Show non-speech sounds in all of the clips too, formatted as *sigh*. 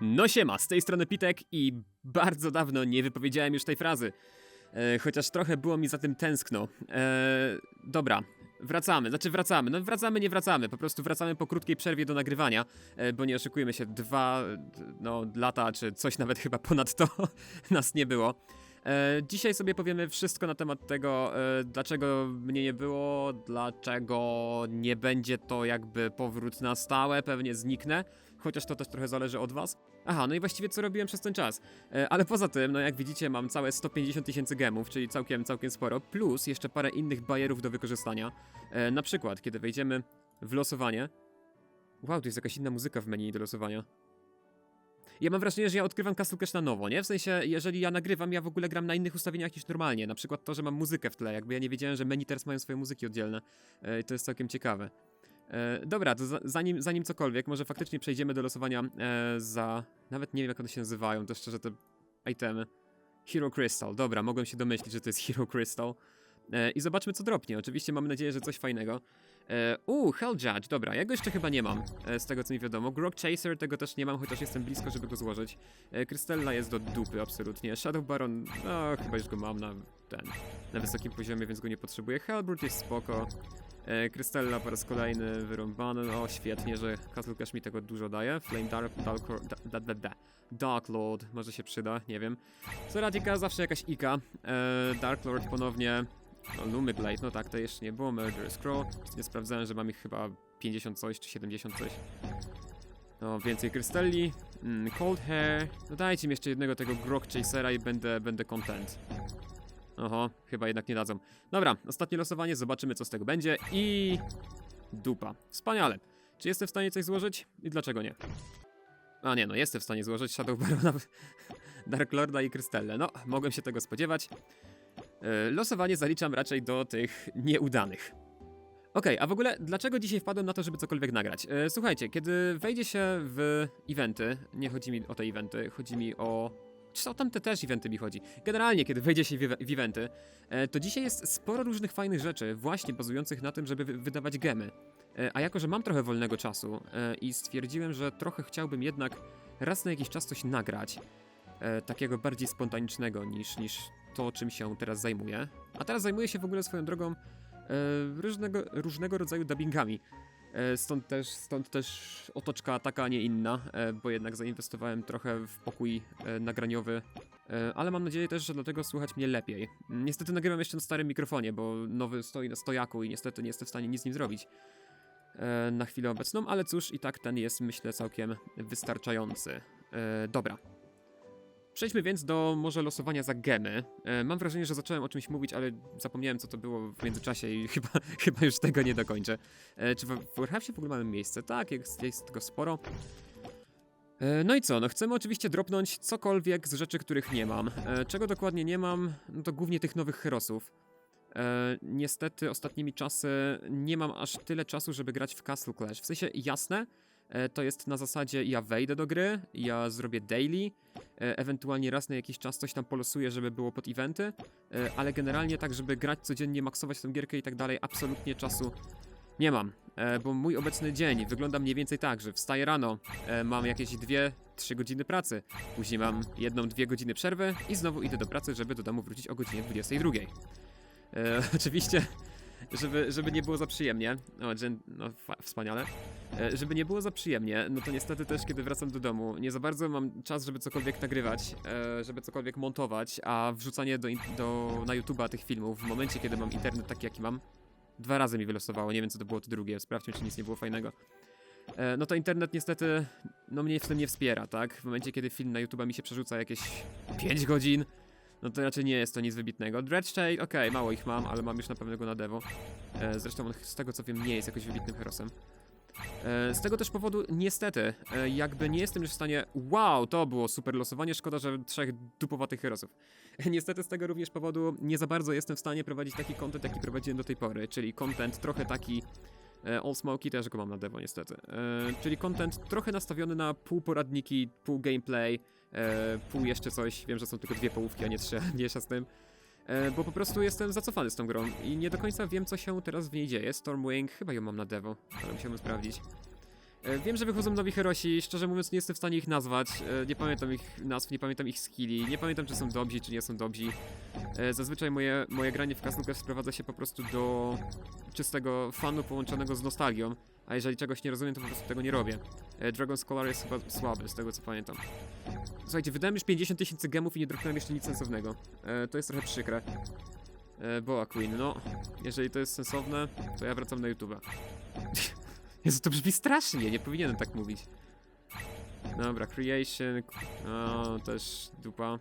No siema, z tej strony Pitek i bardzo dawno nie wypowiedziałem już tej frazy. E, chociaż trochę było mi za tym tęskno. E, dobra, wracamy, znaczy wracamy. No wracamy, nie wracamy, po prostu wracamy po krótkiej przerwie do nagrywania, e, bo nie oszukujmy się, dwa no, lata, czy coś nawet chyba ponad to *laughs* nas nie było. E, dzisiaj sobie powiemy wszystko na temat tego, e, dlaczego mnie nie było, dlaczego nie będzie to jakby powrót na stałe, pewnie zniknę, chociaż to też trochę zależy od was. Aha, no i właściwie co robiłem przez ten czas. E, ale poza tym, no jak widzicie, mam całe 150 tysięcy gemów, czyli całkiem, całkiem sporo, plus jeszcze parę innych bajerów do wykorzystania. E, na przykład, kiedy wejdziemy w losowanie. Wow, tu jest jakaś inna muzyka w menu do losowania. Ja mam wrażenie, że ja odkrywam Castle Cash na nowo, nie? W sensie, jeżeli ja nagrywam, ja w ogóle gram na innych ustawieniach niż normalnie. Na przykład to, że mam muzykę w tle, jakby ja nie wiedziałem, że menu teraz mają swoje muzyki oddzielne. E, I to jest całkiem ciekawe. E, dobra, to za, zanim, zanim cokolwiek, może faktycznie przejdziemy do losowania e, za... Nawet nie wiem, jak one się nazywają, to szczerze te itemy. Hero Crystal, dobra, mogłem się domyślić, że to jest Hero Crystal. E, I zobaczmy, co dropnie. Oczywiście mamy nadzieję, że coś fajnego. E, Hell Judge, dobra, ja go jeszcze chyba nie mam, e, z tego co mi wiadomo. Grog Chaser tego też nie mam, chociaż jestem blisko, żeby go złożyć. E, Krystella jest do dupy, absolutnie. Shadow Baron, no chyba już go mam na ten, na wysokim poziomie, więc go nie potrzebuję. Hellbrut jest spoko. E, Krystella po raz kolejny wyrąbany, o świetnie, że Cash mi tego dużo daje. Flame Dark, Dark, da, da, da, Dark Lord, może się przyda, nie wiem. Zeratika zawsze jakaś ika. E, Dark Lord ponownie. No, Lumy Blade, no tak, to jeszcze nie było. Murder Scroll. Nie sprawdzałem, że mam ich chyba 50 coś, czy 70 coś. No, więcej krystali. Mm, cold Hair. No dajcie mi jeszcze jednego tego Grog Chasera i będę, będę content. Oho, chyba jednak nie dadzą. Dobra, ostatnie losowanie, zobaczymy co z tego będzie i... Dupa. Wspaniale. Czy jestem w stanie coś złożyć? I dlaczego nie? A nie, no jestem w stanie złożyć Shadow Barona, *laughs* Dark Lorda i Krystelle. No, mogłem się tego spodziewać. E, Losowanie zaliczam raczej do tych nieudanych. Okej, a w ogóle dlaczego dzisiaj wpadłem na to, żeby cokolwiek nagrać? E, słuchajcie, kiedy wejdzie się w eventy, nie chodzi mi o te eventy, chodzi mi o... Czy o tamte też eventy mi chodzi? Generalnie, kiedy wejdzie się w, eventy, e, to dzisiaj jest sporo różnych fajnych rzeczy, właśnie bazujących na tym, żeby wy wydawać gemy. E, a jako, że mam trochę wolnego czasu e, i stwierdziłem, że trochę chciałbym jednak raz na jakiś czas coś nagrać, takiego bardziej spontanicznego niż, niż to, czym się teraz zajmuję. A teraz zajmuję się w ogóle swoją drogą różnego, różnego rodzaju dubbingami. E, stąd, też, stąd też otoczka taka, a nie inna, e, bo jednak zainwestowałem trochę w pokój e, nagraniowy. Ale mam nadzieję też, że dlatego słychać mnie lepiej. Niestety nagrywam jeszcze na starym mikrofonie, bo nowy stoi na stojaku i niestety nie jestem w stanie nic z nim zrobić na chwilę obecną, ale cóż, i tak ten jest myślę całkiem wystarczający. Dobra. Przejdźmy więc do może losowania za gemy. E, mam wrażenie, że zacząłem o czymś mówić, ale zapomniałem co to było w międzyczasie i *laughs* chyba, chyba już tego nie dokończę. E, czy w w Warcraftie w ogóle mamy miejsce? Tak, jest, jest tego sporo. E, No i co, no chcemy oczywiście dropnąć cokolwiek z rzeczy, których nie mam. Czego dokładnie nie mam? No to głównie tych nowych herosów. Niestety ostatnimi czasy nie mam aż tyle czasu, żeby grać w Castle Clash. W sensie jasne, to jest na zasadzie ja wejdę do gry, ja zrobię daily, e, ewentualnie raz na jakiś czas coś tam polosuję, żeby było pod eventy, e, ale generalnie tak, żeby grać codziennie, maksować tę gierkę i tak dalej, absolutnie czasu nie mam, e, bo mój obecny dzień wygląda mniej więcej tak, że wstaję rano, e, mam jakieś 2-3 godziny pracy, później mam jedną, dwie godziny przerwy i znowu idę do pracy, żeby do domu wrócić o godzinie 22. E, *laughs* oczywiście, żeby, żeby nie było za przyjemnie, o, no fa- wspaniale, e, żeby nie było za przyjemnie, no to niestety też kiedy wracam do domu, nie za bardzo mam czas, żeby cokolwiek nagrywać, e, żeby cokolwiek montować, a wrzucanie do, do, na YouTube'a tych filmów w momencie, kiedy mam internet taki, jaki mam, dwa razy mi wylosowało, nie wiem co to było to drugie, sprawdźmy, czy nic nie było fajnego. E, No to internet niestety, no mnie w tym nie wspiera, tak? W momencie, kiedy film na YouTube'a mi się przerzuca jakieś 5 godzin, no to raczej nie jest to nic wybitnego. Shade, okej, mało ich mam, ale mam już na pewno go na devo. E, zresztą on z tego co wiem nie jest jakoś wybitnym herosem. E, z tego też powodu, niestety, e, jakby nie jestem już w stanie. Wow, to było super losowanie, szkoda, że trzech dupowatych herosów. *laughs* niestety z tego również powodu nie za bardzo jestem w stanie prowadzić taki content, jaki prowadziłem do tej pory, czyli content trochę taki. E, All Smoky też go mam na devo, niestety. Czyli content trochę nastawiony na pół poradniki, pół gameplay, pół jeszcze coś. Wiem, że są tylko dwie połówki, a nie trzy, *laughs* mniejsza z tym. E, bo po prostu jestem zacofany z tą grą i nie do końca wiem, co się teraz w niej dzieje. Stormwing, chyba ją mam na devo, ale musiałbym sprawdzić. E, Wiem, że wychodzą nowi herosi, szczerze mówiąc nie jestem w stanie ich nazwać, e, nie pamiętam ich nazw, nie pamiętam ich skilli, nie pamiętam czy są dobrzy, czy nie są dobrzy. E, Zazwyczaj moje, moje granie w Castle sprowadza się po prostu do czystego fanu połączonego z nostalgią, a jeżeli czegoś nie rozumiem, to po prostu tego nie robię. Dragon Scholar jest chyba słaby, z tego co pamiętam. Słuchajcie, wydałem już 50 tysięcy gemów i nie dropnąłem jeszcze nic sensownego. To jest trochę przykre. Boa Queen, no, jeżeli to jest sensowne, to ja wracam na YouTube'a. *laughs* Jezu, to brzmi strasznie, nie powinienem tak mówić. Dobra, Creation, no też dupa.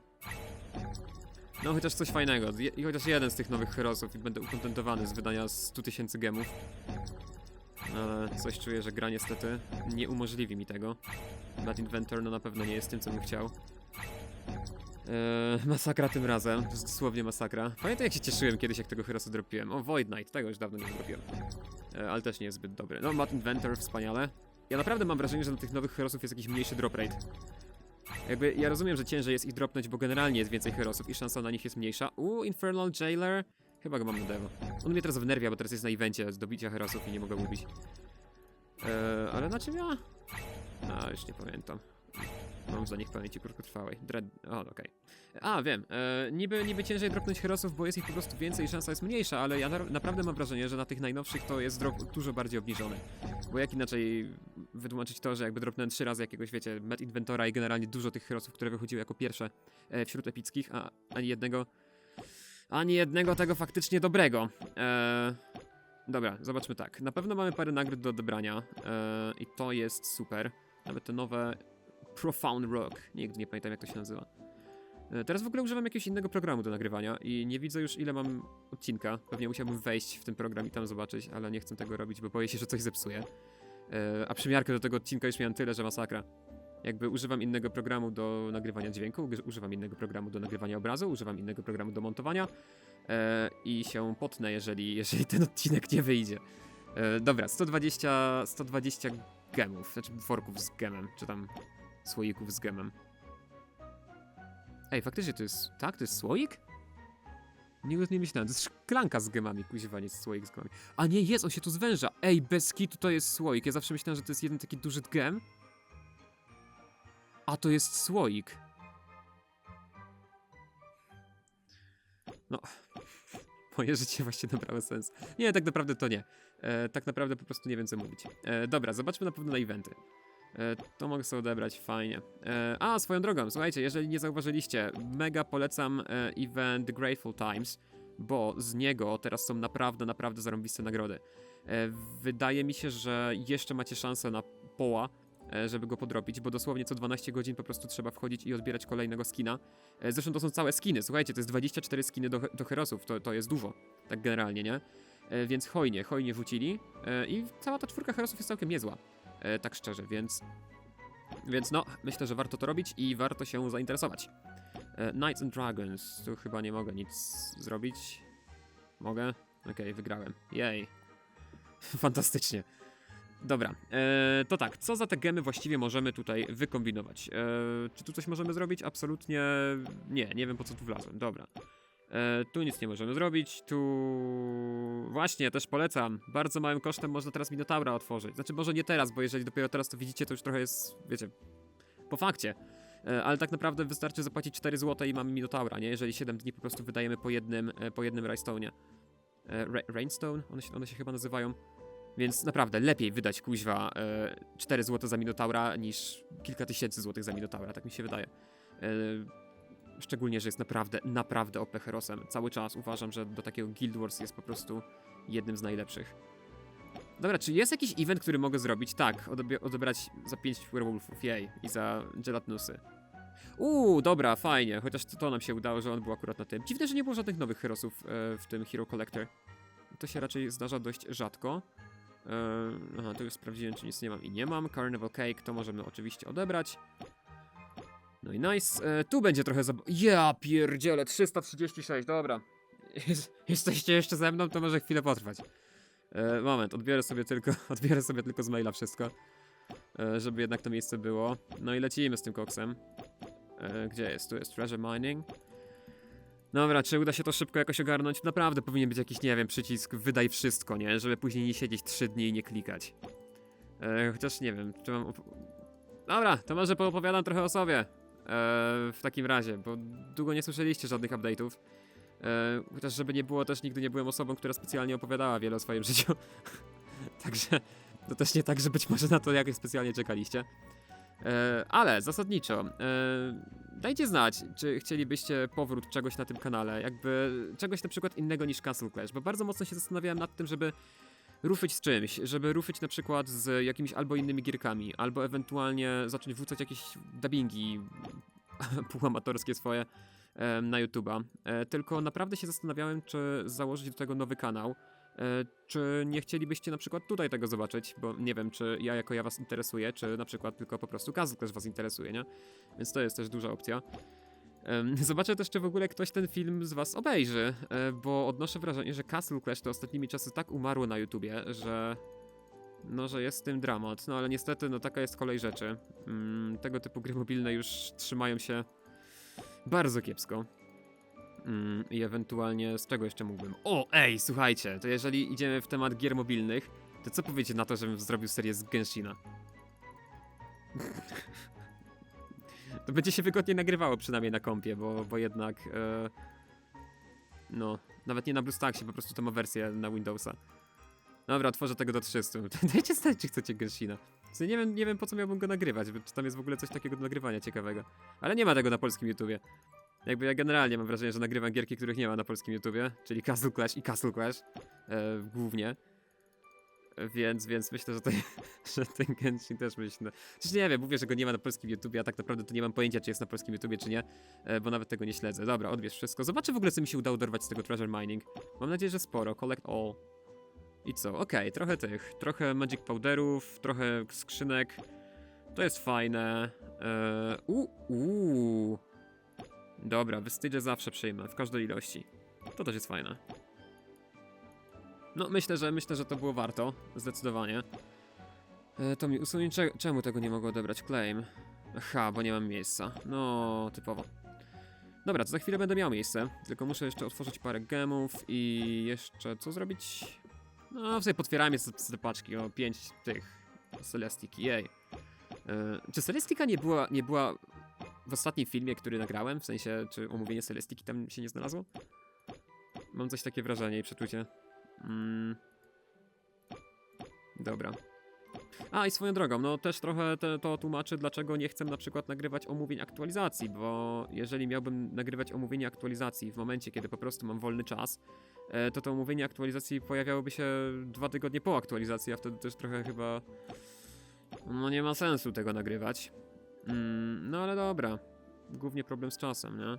No chociaż coś fajnego, Je- i chociaż jeden z tych nowych herosów i będę ukontentowany z wydania 100 tysięcy gemów. Ale coś czuję, że gra niestety nie umożliwi mi tego. Blood Inventor no na pewno nie jest tym, co bym chciał. Eee, masakra tym razem, dosłownie masakra. Pamiętam jak się cieszyłem kiedyś, jak tego herosa dropiłem. O, Void Knight, tego już dawno nie dropiłem. E, ale też nie jest zbyt dobry. No, Matt Inventor, wspaniale. Ja naprawdę mam wrażenie, że na tych nowych herosów jest jakiś mniejszy drop rate. Jakby, ja rozumiem, że ciężej jest ich dropnąć, bo generalnie jest więcej herosów i szansa na nich jest mniejsza. U, Infernal Jailer. Chyba go mam na devo. On mnie teraz wnerwia, bo teraz jest na evencie z dobicia herosów i nie mogę ubić. E, ale na czym ja? A, już nie pamiętam. Mam za nich pamięci krótkotrwałej. Dread... O, okej. A, wiem. E, niby, niby ciężej dropnąć herosów, bo jest ich po prostu więcej i szansa jest mniejsza, ale ja na, naprawdę mam wrażenie, że na tych najnowszych to jest drop dużo bardziej obniżony. Bo jak inaczej wytłumaczyć to, że jakby dropnąłem trzy razy jakiegoś, wiecie, Met Inventora i generalnie dużo tych herosów, które wychodziły jako pierwsze e, wśród epickich, a ani jednego... Ani jednego tego faktycznie dobrego. E, dobra, zobaczmy tak. Na pewno mamy parę nagród do odebrania e, i to jest super. Nawet te nowe Profound Rock. Nigdy nie pamiętam jak to się nazywa. E, Teraz w ogóle używam jakiegoś innego programu do nagrywania i nie widzę już ile mam odcinka. Pewnie musiałbym wejść w ten program i tam zobaczyć, ale nie chcę tego robić, bo boję się, że coś zepsuję. E, A przymiarkę do tego odcinka już miałem tyle, że masakra. Jakby używam innego programu do nagrywania dźwięku, uży- używam innego programu do nagrywania obrazu, używam innego programu do montowania e, i się potnę, jeżeli, jeżeli ten odcinek nie wyjdzie. Dobra, 120, 120 gemów, znaczy worków z gemem, czy tam słoików z gemem. Ej, faktycznie to jest. Tak, to jest słoik? Nigdy nie myślałem. To jest szklanka z gemami, kuźwa, słoik z gemami. A nie, jest, on się tu zwęża. Ej, bez kitu to jest słoik. Ja zawsze myślałem, że to jest jeden taki duży gem. A to jest słoik. No. *laughs* Moje życie właśnie nabrało sens. Nie, tak naprawdę to nie. E, tak naprawdę po prostu nie wiem, co mówić. E, dobra, zobaczmy na pewno na eventy. E, to mogę sobie odebrać, fajnie. E, a, swoją drogą, słuchajcie, jeżeli nie zauważyliście, mega polecam e, event Grateful Times, bo z niego teraz są naprawdę, naprawdę zarąbiste nagrody. Wydaje mi się, że jeszcze macie szansę na poła, żeby go podrobić, bo dosłownie co 12 godzin po prostu trzeba wchodzić i odbierać kolejnego skina. Zresztą to są całe skiny, słuchajcie, to jest 24 skiny do, do herosów, to, to jest dużo, tak generalnie, nie? Więc hojnie, hojnie wrócili e, i cała ta czwórka herosów jest całkiem niezła e, tak szczerze, więc. Więc no, myślę, że warto to robić i warto się zainteresować. E, Knights and Dragons, tu chyba nie mogę nic zrobić. Mogę? Okej, wygrałem. Jej. *laughs* Fantastycznie. Dobra, e, to tak, co za te gemy właściwie możemy tutaj wykombinować? E, czy tu coś możemy zrobić? Absolutnie nie, nie wiem po co tu wlazłem, dobra. E, tu nic nie możemy zrobić, tu... Właśnie, też polecam. Bardzo małym kosztem można teraz Minotaura otworzyć. Znaczy, może nie teraz, bo jeżeli dopiero teraz to widzicie, to już trochę jest, wiecie, po fakcie. E, ale tak naprawdę wystarczy zapłacić 4 zł i mamy Minotaura, nie? Jeżeli 7 dni po prostu wydajemy po jednym, e, po jednym Rhinestone'ie. Ra- Rainstone? One się, one się chyba nazywają. Więc naprawdę lepiej wydać kuźwa e, 4 zł za Minotaura niż kilka tysięcy złotych za Minotaura, tak mi się wydaje. Szczególnie, że jest naprawdę, naprawdę OP herosem. Cały czas uważam, że do takiego Guild Wars jest po prostu jednym z najlepszych. Dobra, czy jest jakiś event, który mogę zrobić? Tak, odebrać za 5 werewolfów, jej, i za gelatnusy. Uuu, dobra, fajnie, chociaż to, to nam się udało, że on był akurat na tym. Dziwne, że nie było żadnych nowych herosów e, w tym Hero Collector. To się raczej zdarza dość rzadko. E, aha, tu już sprawdziłem, czy nic nie mam i nie mam. Carnival Cake to możemy oczywiście odebrać. No i nice. E, tu będzie trochę zab... Ja pierdzielę, 336, dobra. *laughs* Jest, jesteście jeszcze ze mną, to może chwilę potrwać. E, moment, odbiorę sobie tylko, *laughs* odbiorę sobie tylko z maila wszystko. E, żeby jednak to miejsce było. No i lecimy z tym koksem. E, gdzie jest? Tu jest treasure mining. Dobra, czy uda się to szybko jakoś ogarnąć? Naprawdę powinien być jakiś, nie wiem, przycisk wydaj wszystko, nie? Żeby później nie siedzieć 3 dni i nie klikać. E, chociaż nie wiem, czy mam. Dobra, to może poopowiadam trochę o sobie. E, w takim razie, bo długo nie słyszeliście żadnych update'ów. E, chociaż żeby nie było, też nigdy nie byłem osobą, która specjalnie opowiadała wiele o swoim *laughs* życiu. Także to też nie tak, że być może na to jakoś specjalnie czekaliście. E, ale zasadniczo, dajcie znać, czy chcielibyście powrót czegoś na tym kanale, jakby czegoś na przykład innego niż Castle Clash, bo bardzo mocno się zastanawiałem nad tym, żeby ruszyć z czymś, żeby ruszyć na przykład z jakimiś albo innymi gierkami, albo ewentualnie zacząć wrzucać jakieś dubbingi *laughs* półamatorskie swoje na YouTube'a. E, tylko naprawdę się zastanawiałem, czy założyć do tego nowy kanał. E, Czy nie chcielibyście na przykład tutaj tego zobaczyć, bo nie wiem, czy ja jako ja was interesuję, czy na przykład tylko po prostu Kazuk też was interesuje, nie? Więc to jest też duża opcja. *laughs* Zobaczę też, czy w ogóle ktoś ten film z was obejrzy, e, bo odnoszę wrażenie, że Castle Clash to ostatnimi czasy tak umarło na YouTubie, że no, że jest z tym dramat. No ale niestety, no taka jest kolej rzeczy. Mm, tego typu gry mobilne już trzymają się bardzo kiepsko. Mm, I ewentualnie z czego jeszcze mógłbym? O, ej, słuchajcie, to jeżeli idziemy w temat gier mobilnych, to co powiecie na to, żebym zrobił serię z Genshina? *laughs* to będzie się wygodnie nagrywało przynajmniej na kompie, bo, bo jednak e, no, nawet nie na BlueStacksie, po prostu to ma wersję na Windowsa. Dobra, otworzę tego do 300. Dajcie znać, czy chcecie Genshina. Nie wiem, nie wiem po co miałbym go nagrywać, czy tam jest w ogóle coś takiego do nagrywania ciekawego. Ale nie ma tego na polskim YouTubie. Jakby ja generalnie mam wrażenie, że nagrywam gierki, których nie ma na polskim YouTubie, czyli Castle Clash i Castle Clash e, głównie. Więc, więc myślę, że, to, *laughs* że ten Genshin też myślę. Przecież nie wiem, mówię, że go nie ma na polskim YouTubie, a tak naprawdę to nie mam pojęcia, czy jest na polskim YouTubie, czy nie, e, bo nawet tego nie śledzę. Dobra, odbierz wszystko. Zobaczę w ogóle, co mi się udało dorwać z tego treasure mining. Mam nadzieję, że sporo. Collect all. I co? Okej, trochę tych. Trochę magic powderów, trochę skrzynek. To jest fajne. Eee, u. Dobra, wystydze zawsze przyjmę, w każdej ilości. To też jest fajne. No, myślę, że myślę, że to było warto. Zdecydowanie. E, to mi usunie. Cze czemu tego nie mogę odebrać? Claim. Aha, bo nie mam miejsca. No, typowo. Dobra, to za chwilę będę miał miejsce. Tylko muszę jeszcze otworzyć parę gemów i jeszcze co zrobić? No, w sobie potwieramy te, te paczki o 5 tych Celestiki, jej. E, czy Celestika nie była, nie była w ostatnim filmie, który nagrałem? W sensie, czy omówienie Celestiki tam się nie znalazło? Mam coś takie wrażenie i przeczucie. Mm. Dobra. A i swoją drogą, no też trochę te, to tłumaczy, dlaczego nie chcę na przykład nagrywać omówień aktualizacji, bo jeżeli miałbym nagrywać omówienie aktualizacji w momencie, kiedy po prostu mam wolny czas, e, to to omówienie aktualizacji pojawiałoby się dwa tygodnie po aktualizacji, a wtedy też trochę chyba. No nie ma sensu tego nagrywać. Mm, no ale dobra. Głównie problem z czasem, nie?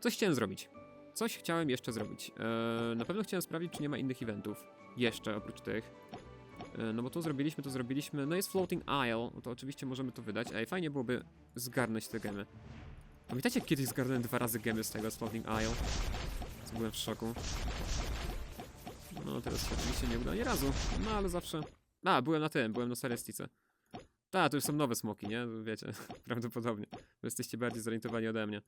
Coś chciałem zrobić. Coś chciałem jeszcze zrobić. E, na pewno chciałem sprawdzić, czy nie ma innych eventów. Jeszcze oprócz tych. E, no bo to zrobiliśmy, to zrobiliśmy. No jest Floating Isle, no to oczywiście możemy to wydać. Ej, fajnie byłoby zgarnąć te gemy. Pamiętacie, jak kiedyś zgarnąłem dwa razy gemy z tego z Floating Isle? Byłem w szoku. No teraz się oczywiście nie uda ani razu. No ale zawsze. A, byłem na tym, byłem na Celestice. Tak, to już są nowe smoki, nie? Wiecie, *laughs* prawdopodobnie. Bo jesteście bardziej zorientowani ode mnie.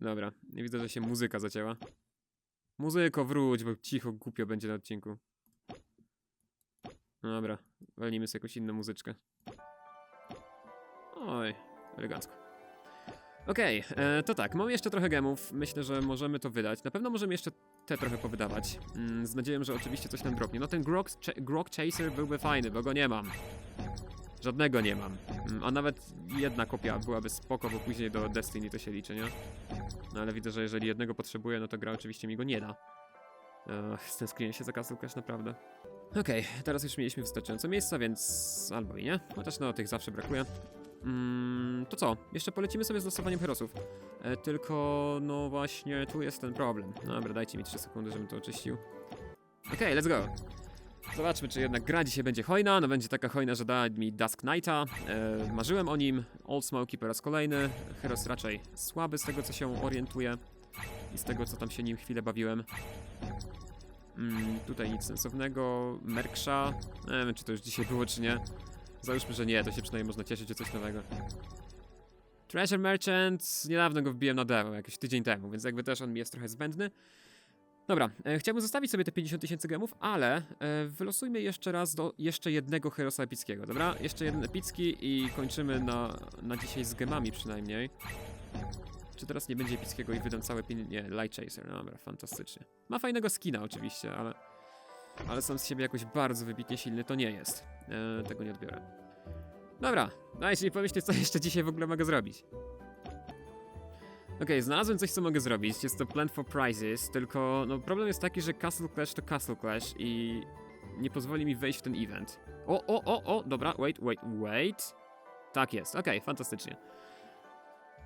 Dobra, nie widzę, że się muzyka zacięła. Muzyko, wróć, bo cicho, głupio będzie na odcinku. No Dobra, walnijmy sobie jakąś inną muzyczkę. Oj, elegancko. Okej, e, to tak, mam jeszcze trochę gemów. Myślę, że możemy to wydać. Na pewno możemy jeszcze te trochę powydawać. Mm, z nadzieją, że oczywiście coś nam dropnie. No ten Grok, Ch- Grok Chaser byłby fajny, bo go nie mam. Żadnego nie mam. Mm, A nawet jedna kopia byłaby spoko, bo później do Destiny to się liczy, nie? No ale widzę, że jeżeli jednego potrzebuję, no to gra oczywiście mi go nie da. Ech, stęskniłem się za Clash, naprawdę. Okej, teraz już mieliśmy wystarczająco miejsca, więc albo i nie. Chociaż no, tych zawsze brakuje. Mm, to co? Jeszcze polecimy sobie z losowaniem herosów. E, tylko, no właśnie, tu jest ten problem. Dobra, dajcie mi 3 sekundy, żebym to oczyścił. Okej, let's go. Zobaczmy, czy jednak gra dzisiaj będzie hojna. No będzie taka hojna, że da mi Dusk Knighta. E, marzyłem o nim. Old Smoky po raz kolejny. Heros raczej słaby z tego, co się orientuję. I z tego, co tam się nim chwilę bawiłem. Mm, tutaj nic sensownego. Merksha. Nie wiem, czy to już dzisiaj było, czy nie. Załóżmy, że nie, to się przynajmniej można cieszyć, że coś nowego. Treasure Merchant, niedawno go wbiłem na demo, jakiś tydzień temu, więc jakby też on mi jest trochę zbędny. Dobra, e, chciałbym zostawić sobie te 50 tysięcy gemów, ale e, wylosujmy jeszcze raz do jeszcze jednego herosa epickiego, dobra? Jeszcze jeden epicki i kończymy na, na dzisiaj z gemami przynajmniej. Czy teraz nie będzie epickiego i wydam całe pieniądze? Nie, Light Chaser, no dobra, fantastycznie. Ma fajnego skina oczywiście, ale, ale sam z siebie jakoś bardzo wybitnie silny to nie jest. E, tego nie odbiorę. Dobra, dajcie mi pomyśleć, co jeszcze dzisiaj w ogóle mogę zrobić. Okej, znalazłem coś, co mogę zrobić. Jest to Plant for Prizes, tylko no, problem jest taki, że Castle Clash to Castle Clash i nie pozwoli mi wejść w ten event. O, o, o, o, dobra, wait, wait, wait. Tak jest, okej, fantastycznie.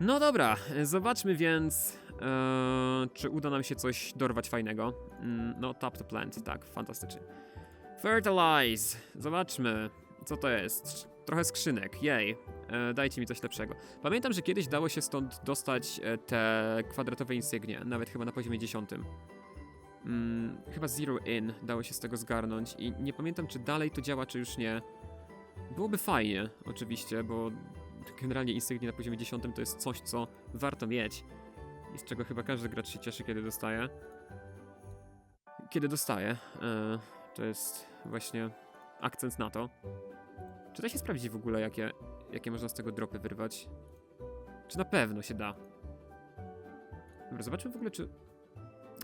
No dobra, zobaczmy więc, e, czy uda nam się coś dorwać fajnego. Mm, no, tap to plant, tak, fantastycznie. Fertilize, zobaczmy, co to jest. Trochę skrzynek, jej. E, dajcie mi coś lepszego. Pamiętam, że kiedyś dało się stąd dostać e, te kwadratowe insygnie, nawet chyba na poziomie 10. Mm, chyba Zero In dało się z tego zgarnąć i nie pamiętam, czy dalej to działa, czy już nie. Byłoby fajnie, oczywiście, bo generalnie insygnie na poziomie 10 to jest coś, co warto mieć i z czego chyba każdy gracz się cieszy, kiedy dostaje. Kiedy dostaje. E, to jest właśnie akcent na to. Czy da się sprawdzić w ogóle, jakie, jakie można z tego dropy wyrwać? Czy na pewno się da? Dobra, zobaczmy w ogóle, czy...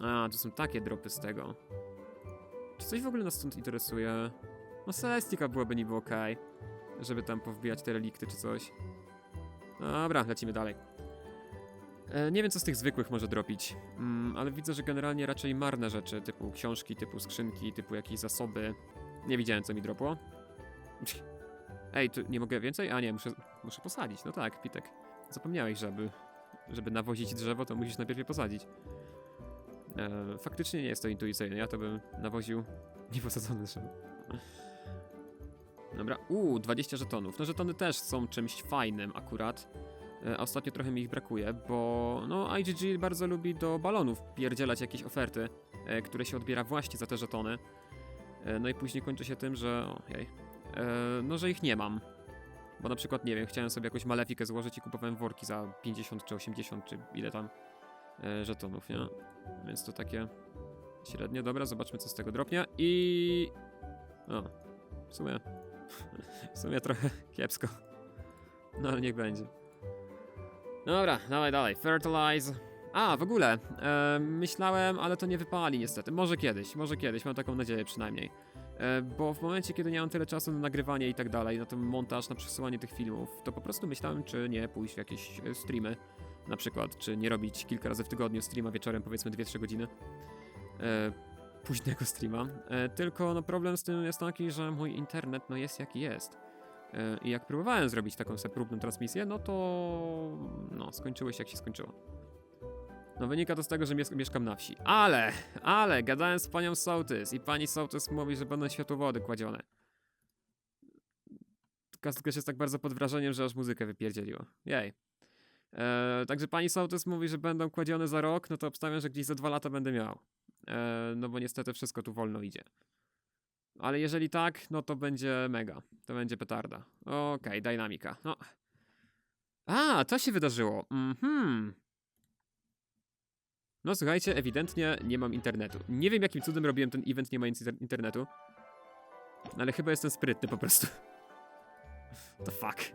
A, to są takie dropy z tego. Czy coś w ogóle nas stąd interesuje? No Celestika byłaby niby ok, żeby tam powbijać te relikty czy coś. Dobra, lecimy dalej. E, nie wiem, co z tych zwykłych może dropić, mm, ale widzę, że generalnie raczej marne rzeczy, typu książki, typu skrzynki, typu jakieś zasoby. Nie widziałem, co mi dropło. Ej, tu nie mogę więcej? A nie, muszę, muszę posadzić. No tak, Pitek. Zapomniałeś, żeby, żeby nawozić drzewo, to musisz najpierw je posadzić. E, faktycznie nie jest to intuicyjne. Ja to bym nawoził *laughs* nieposadzone drzewo. Dobra, uuu, 20 żetonów. No żetony też są czymś fajnym akurat. E, ostatnio trochę mi ich brakuje, bo no IGG bardzo lubi do balonów pierdzielać jakieś oferty, e, które się odbiera właśnie za te żetony. E, no i później kończy się tym, że... Ojej. E, no, że ich nie mam. Bo na przykład, nie wiem, chciałem sobie jakąś malefikę złożyć i kupowałem worki za 50 czy 80 czy ile tam e, żetonów, nie? Więc to takie średnie. Dobra, zobaczmy co z tego dropnie i... O, w sumie... *laughs* W sumie trochę kiepsko. No ale niech będzie. Dobra, dawaj dalej. Fertilize. A, w ogóle, e, myślałem, ale to nie wypali niestety. Może kiedyś, może kiedyś, mam taką nadzieję przynajmniej. E, bo w momencie, kiedy nie mam tyle czasu na nagrywanie i tak dalej, na ten montaż, na przesyłanie tych filmów, to po prostu myślałem, czy nie pójść w jakieś e, streamy, na przykład, czy nie robić kilka razy w tygodniu streama wieczorem, powiedzmy 2-3 godziny. E, późnego streama. E, tylko no problem z tym jest taki, że mój internet no jest jaki jest. E, I jak próbowałem zrobić taką sobie próbną transmisję, no to no skończyło się jak się skończyło. No wynika to z tego, że mies- mieszkam na wsi. Ale, ale, gadałem z panią Sołtys i pani Sołtys mówi, że będą światłowody kładzione. Kastka jest tak bardzo pod wrażeniem, że aż muzykę wypierdzieliło. Jej. E, także pani Sołtys mówi, że będą kładzione za rok, no to obstawiam, że gdzieś za dwa lata będę miał. E, no bo niestety wszystko tu wolno idzie. Ale jeżeli tak, no to będzie mega. To będzie petarda. Okej, dynamika. No. A, to się wydarzyło. Mhm. No słuchajcie, ewidentnie nie mam internetu. Nie wiem jakim cudem robiłem ten event nie mając inter- internetu. Ale chyba jestem sprytny po prostu. *laughs* The fuck.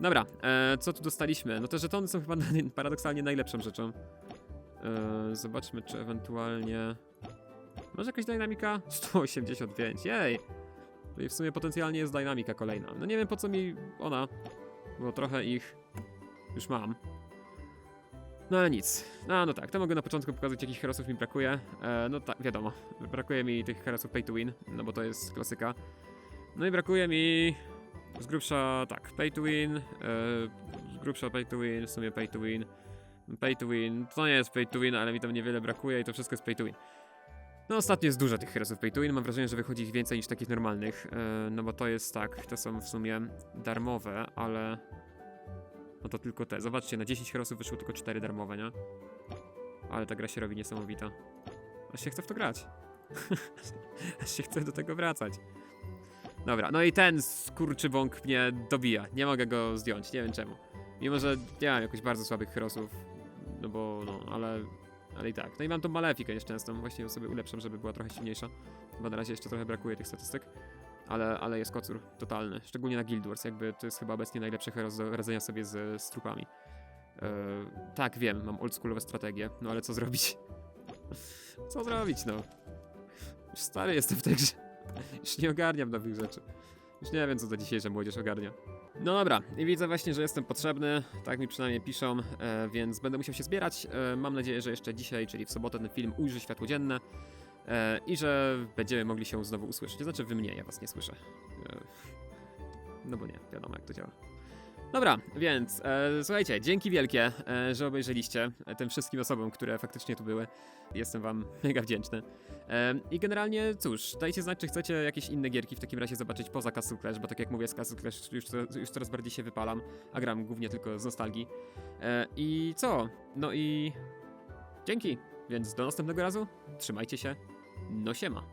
Dobra, e, co tu dostaliśmy? No te żetony są chyba *laughs* paradoksalnie najlepszą rzeczą. E, zobaczmy, czy ewentualnie... Może jakaś dynamika? *laughs* 185, jej! Czyli w sumie potencjalnie jest dynamika kolejna. No nie wiem po co mi ona, bo trochę ich już mam. No ale nic. No, no tak, to mogę na początku pokazać, jakich herosów mi brakuje. E, no tak, wiadomo. Brakuje mi tych herosów pay to win, no bo to jest klasyka. No i brakuje mi z grubsza, tak, pay to win, e, z grubsza pay to win, w sumie pay to win. Pay to win, to nie jest pay to win, ale mi tam niewiele brakuje i to wszystko jest pay to win. No ostatnio jest dużo tych herosów pay to win, mam wrażenie, że wychodzi ich więcej niż takich normalnych, e, no bo to jest tak, te są w sumie darmowe, ale no to tylko te. Zobaczcie, na 10 herosów wyszło tylko 4 darmowe, nie? Ale ta gra się robi niesamowita. Aż się chce w to grać. *laughs* Aż się chce do tego wracać. Dobra, no i ten skurczybąk mnie dobija. Nie mogę go zdjąć, nie wiem czemu. Mimo, że nie mam jakoś bardzo słabych herosów, no bo no, ale ale i tak. No i mam tą malefikę nieszczęsną, właśnie ją sobie ulepszam, żeby była trochę silniejsza, bo na razie jeszcze trochę brakuje tych statystyk. Ale, ale jest kocur totalny, szczególnie na Guild Wars, jakby to jest chyba obecnie najlepsze hero do radzenia sobie z, z trupami. E, tak, wiem, mam oldschoolowe strategie, no ale co zrobić? *laughs* Co zrobić, no? Już stary jestem w tej grze. Już nie ogarniam nowych rzeczy. Już nie wiem, co ta dzisiejsza młodzież ogarnia. No dobra, i widzę właśnie, że jestem potrzebny, tak mi przynajmniej piszą, e, więc będę musiał się zbierać. E, mam nadzieję, że jeszcze dzisiaj, czyli w sobotę ten film ujrzy światło dzienne i że będziemy mogli się znowu usłyszeć. To znaczy wy mnie, ja was nie słyszę. E, no bo nie, wiadomo jak to działa. Dobra, więc e, słuchajcie, dzięki wielkie, e, że obejrzeliście e, tym wszystkim osobom, które faktycznie tu były. Jestem wam *laughs* mega wdzięczny. E, I generalnie, cóż, dajcie znać, czy chcecie jakieś inne gierki w takim razie zobaczyć poza Castle Clash, bo tak jak mówię, z Castle Clash już, już coraz bardziej się wypalam, a gram głównie tylko z nostalgii. E, I co? No i dzięki, więc do następnego razu, trzymajcie się, no siema.